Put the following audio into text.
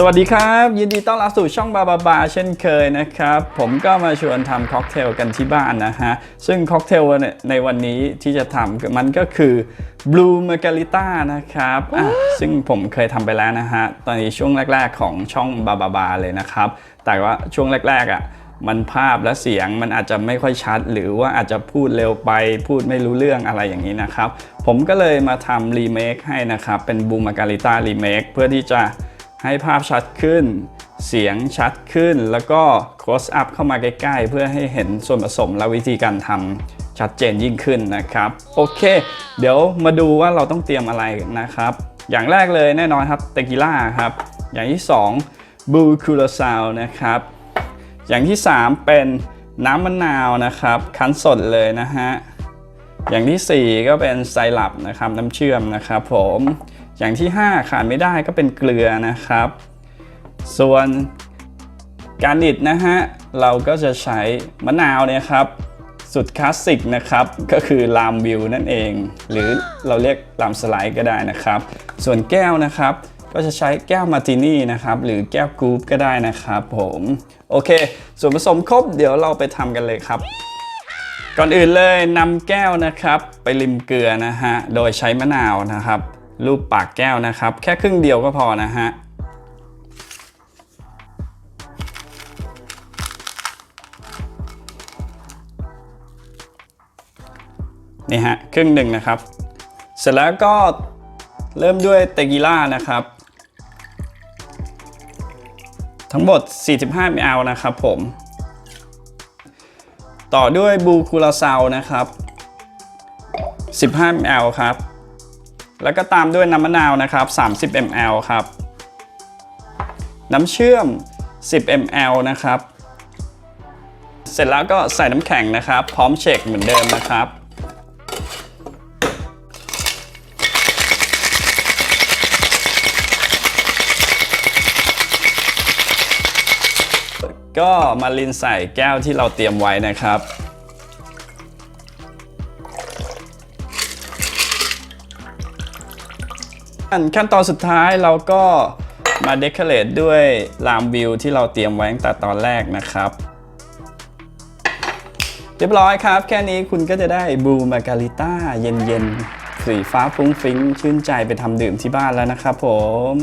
สวัสดีครับ ยินดีต้อนรับสู่ช่องบาบาบาเช่นเคยนะครับ ผมก็มาชวนทำค็อกเทลกันที่บ้านนะฮะ ซึ่งค็อกเทลในวันนี้ที่จะทำมันก็คือ Blue Margarita นะครับซึ่งผมเคยทำไปแล้วนะฮะ ตอนนี้ช่วงแรก ๆ ของช่องบาบาบาเลยนะครับ แต่ว่าช่วงแรก ๆอะมันภาพและเสียงมันอาจจะไม่ค่อยชัด หรือว่าอาจจะพูดเร็วไป พูดไม่รู้เรื่องอะไรอย่างนี้นะครับ ผมก็เลยมาทำรีเมคให้นะครับ เป็นบูมาการิต้ารีเมคเพื่อที่จะ ให้ภาพชัดขึ้น เสียงชัดขึ้น แล้วก็ close up เข้ามาใกล้ ๆ เพื่อให้เห็นส่วนผสมและวิธีการทำชัดเจนยิ่งขึ้นนะครับ โอเค เดี๋ยวมาดูว่าเราต้องเตรียมอะไรนะครับ อย่างแรกเลยแน่นอนครับเตกิล่าครับ อย่างที่2บูคูลาซาวนะครับ อย่างที่ 3 เป็นน้ำมะนาวนะครับ คั้นสดเลยนะฮะอย่างทีสี่4 ก็เป็นไซรัปนะครับน้ำเชื่อมนะครับผม อย่างที่ 5 ขาดไม่ได้ก็เป็นเกลือนะครับ ส่วนการดิดนะฮะเราก็จะใช้มะนาวเนี่ยครับสุดคลาสสิกนะครับก็คือลามวิวนั่นเอง หรือเราเรียกลามสไลด์ก็ได้นะครับ ส่วนแก้วนะครับ ก็จะใช้แก้วมาร์ตินี่นะครับ หรือแก้วกรูปก็ได้นะครับผมโอเค ส่วนผสมครบเดี๋ยวเราไปทำกันเลยครับ ก่อนอื่นเลยนำแก้วนะครับ ไปริมเกลือนะฮะโดยใช้มะนาวนะครับ รูปปากแก้วนะครับ แค่ครึ่งเดียวก็พอนะฮะนี่ฮะครึ่งหนึ่งนะครับ เสร็จแล้วก็เริ่มด้วยเตกิล่านะครับ ทั้งหมด 45 ml นะครับผม ต่อด้วยบูคูลาซาวนะครับ 15 ml ครับ แล้วก็ตามด้วยน้ำมะนาวนะครับ 30 ml ครับ น้ำเชื่อม 10 ml นะครับ เสร็จแล้วก็ใส่น้ำแข็งนะครับ พร้อมเชคเหมือนเดิมนะครับก็มาลินใส่แก้วที่เราเตรียมไว้นะครับ ขั้นตอนสุดท้ายเราก็มาเดคอเรทด้วยลามวิวที่เราเตรียมไว้ตั้งแต่ตอนแรกนะครับเรียบร้อยครับ แค่นี้คุณก็จะได้บูมาการิต้าเย็นๆสีฟ้าฟุ้งฟิ้งชื่นใจไปทำดื่มที่บ้านแล้วนะครับผม